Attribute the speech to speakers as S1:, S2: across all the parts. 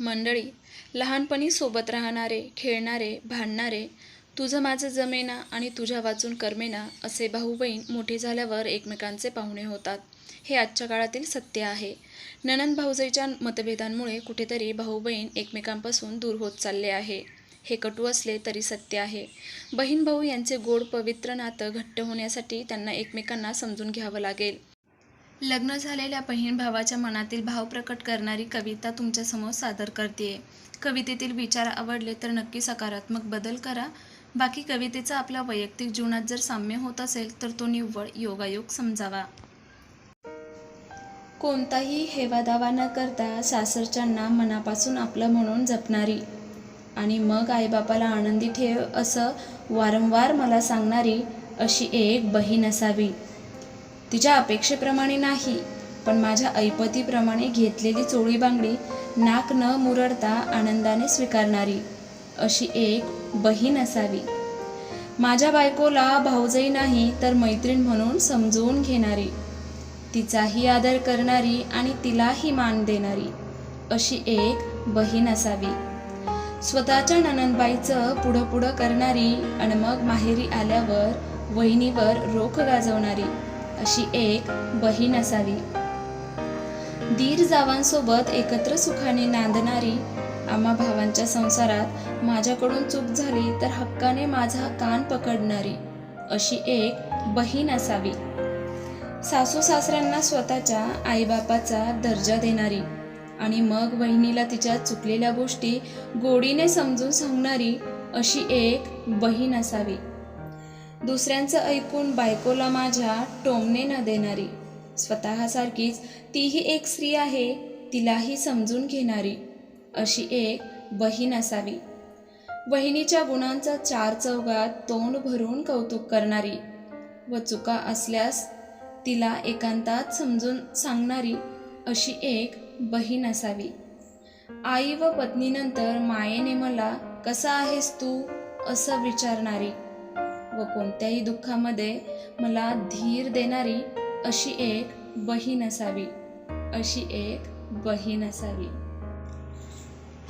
S1: मंडळी लहानपणी सोबत राहणारे खेळणारे भांडणारे तुझं माझं जमेना आणि तुझ्या वाचून करमेना असे भाऊ बहीण मोठे झाल्यावर एकमेकांचे पाहुणे होतात. हे आजच्या काळातील सत्य आहे. ननंद भाऊजाईच्या मतभेदांमुळे कुठेतरी भाऊ बहीण एकमेकांपासून दूर होत चालले आहे. हे कटू असले तरी सत्य आहे. बहीण भाऊ यांचे गोड पवित्र नातं घट्ट होण्यासाठी त्यांना एकमेकांना समजून घ्यावं लागेल. लग्न झालेल्या बहीण भावाच्या मनातील भाव प्रकट करणारी कविता तुमच्यासमोर सादर करते कवितेतील विचार आवडले तर नक्की सकारात्मक बदल करा. बाकी कवितेचा आपल्या वैयक्तिक जीवनात जर साम्य होत असेल तर तो निव्वळ योगायोग समजावा. कोणताही हेवादावा न करता सासरच्यांना मनापासून आपलं म्हणून जपणारी आणि मग आईबापाला आनंदी ठेव असं वारंवार मला सांगणारी अशी एक बहीण असावी. तिच्या अपेक्षेप्रमाणे नाही पण माझ्या ऐपतीप्रमाणे घेतलेली चोळी बांगडी नाक न मुरडता आनंदाने स्वीकारणारी अशी एक बहीण असावी. माझ्या बायकोला भाऊजाई नाही तर मैत्रीण म्हणून समजून घेणारी तिचाही आदर करणारी आणि तिलाही मान देणारी अशी एक बहीण असावी. स्वतःच्या ननंदबाईचं पुढं पुढं करणारी आणि मग माहेरी आल्यावर वहिनीवर रोख गाजवणारी अशी एक बहीण असावी. दीर जावांसोबत एकत्र सुखाने नांदणारी आम्हा भावांच्या संसारात माझ्याकडून चूक झाली तर हक्काने माझा कान पकडणारी अशी एक बहीण असावी. सासू सासऱ्यांना स्वतःच्या आईबापाचा दर्जा देणारी आणि मग बहिणीला तिच्या चुकलेल्या गोष्टी गोडीने समजून सांगणारी अशी एक बहीण असावी. दुसऱ्यांचं ऐकून बायकोला माझ्या टोमणे न देणारी. स्वतःसारखीच तीही एक स्त्री आहे तिलाही समजून घेणारी. अशी एक बहीण असावी. बहिणीच्या गुणांचा चार चौघात तोंड भरून कौतुक करणारी व चुका असल्यास तिला एकांतात समजून सांगणारी अशी एक बहीण असावी. आई व पत्नीनंतर मायेने मला कसा आहेस तू? असं विचारणारी. व कोणत्याही दुःखामध्ये मला धीर देणारी अशी एक बहीण असावी. अशी एक बहीण असावी.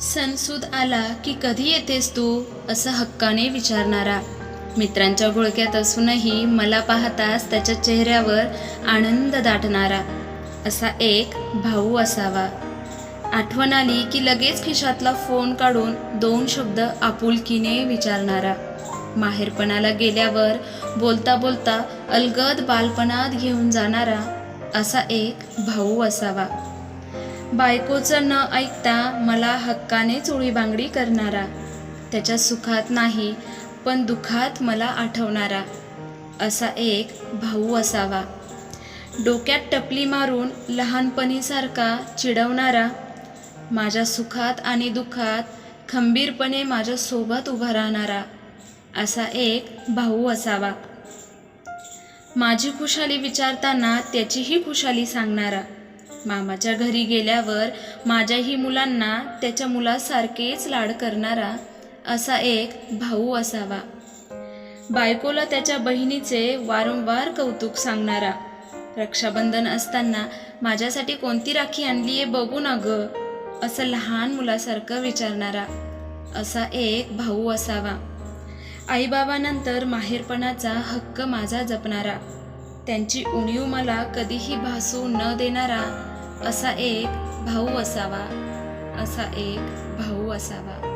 S1: सणसूद आला की कधी येतेस तू? असं हक्काने विचारणारा. मित्रांच्या घोळक्यात असूनही मला पाहताच त्याच्या चेहऱ्यावर आनंद दाटणारा. असा एक भाऊ असावा. आठवण आली की लगेच खिशातला फोन काढून दोन शब्द आपुलकीने विचारणारा. माहेरपणाला गेल्यावर बोलता बोलता अलगद बालपणात घेऊन जाणारा असा एक भाऊ असावा. बायकोचं न ऐकता मला हक्काने चोळी बांगडी करणारा त्याच्या सुखात नाही पण दुखात मला आठवणारा असा एक भाऊ असावा. डोक्यात टपली मारून लहानपणीसारखा चिडवणारा माझ्या सुखात आणि दुखात खंबीरपणे माझ्यासोबत उभा राहणारा असा एक भाऊ असावा. माझी खुशाली विचारताना त्याचीही खुशाली सांगणारा. मामाच्या घरी गेल्यावर माझ्याही मुलांना त्याच्या मुलासारखेच लाड करणारा असा एक भाऊ असावा. बायकोला त्याच्या बहिणीचे वारंवार कौतुक सांगणारा. रक्षाबंधन असताना माझ्यासाठी कोणती राखी आणली आहे बघू ना ग असं लहान मुलासारखं विचारणारा. असा एक भाऊ असावा. आईबाबानंतर माहेरपणाचा हक्क माझा जपणारा. त्यांची उणीव मला कधीही भासू न देणारा असा एक भाऊ असावा. असा एक भाऊ असावा.